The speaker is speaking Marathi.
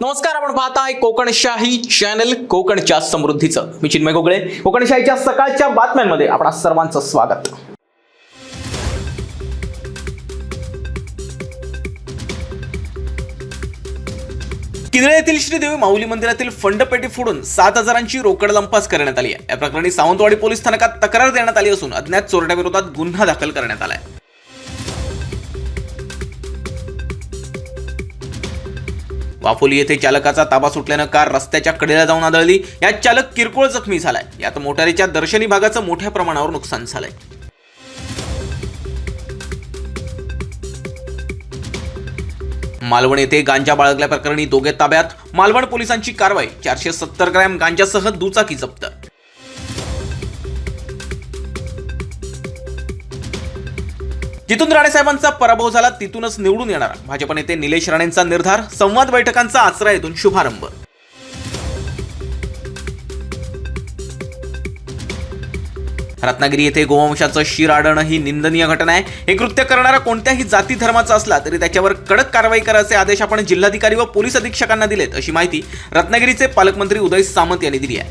नमस्कार आपण पाहताय कोकणशाही चॅनल कोकणच्या समृद्धीचं. मी चिन्मय गोगळे. कोकणशाहीच्या सकाळच्या बातम्यांमध्ये आपणा सर्वांचं स्वागत. किनळे येथील श्रीदेवी माऊली मंदिरातील फंडपेटी फोडून सात हजारांची रोकड लंपास करण्यात आली आहे. या प्रकरणी सावंतवाडी पोलीस स्थानकात तक्रार देण्यात आली असून अज्ञात चोरट्याविरोधात गुन्हा दाखल करण्यात आला आहे वाफोली येथे चालकाचा ताबा सुटल्यानं कार रस्त्याच्या कडेला जाऊन आदळली. यात चालक किरकोळ जखमी झालाय. यात मोटारीच्या दर्शनी भागाचं मोठ्या प्रमाणावर नुकसान झालंय. मालवण येथे गांजा बाळगल्या प्रकरणी दोघे ताब्यात. मालवण पोलिसांची कारवाई. चारशे सत्तर ग्रॅम गांजासह दुचाकी जप्त. जिथून राणे साहेबांचा पराभव झाला तिथूनच निवडून येणार भाजप नेते निलेश राणेंचा निर्धार संवाद बैठकांचा आचरा येथून शुभारंभ. रत्नागिरी येथे गोवंशाचं शिर आढळणं ही निंदनीय घटना आहे. हे कृत्य करणारा कोणत्याही जाती धर्माचा असला तरी त्याच्यावर कडक कारवाई करायचे आदेश आपण जिल्हाधिकारी व पोलीस अधीक्षकांना दिलेत अशी माहिती रत्नागिरीचे पालकमंत्री उदय सामंत यांनी दिली आहे.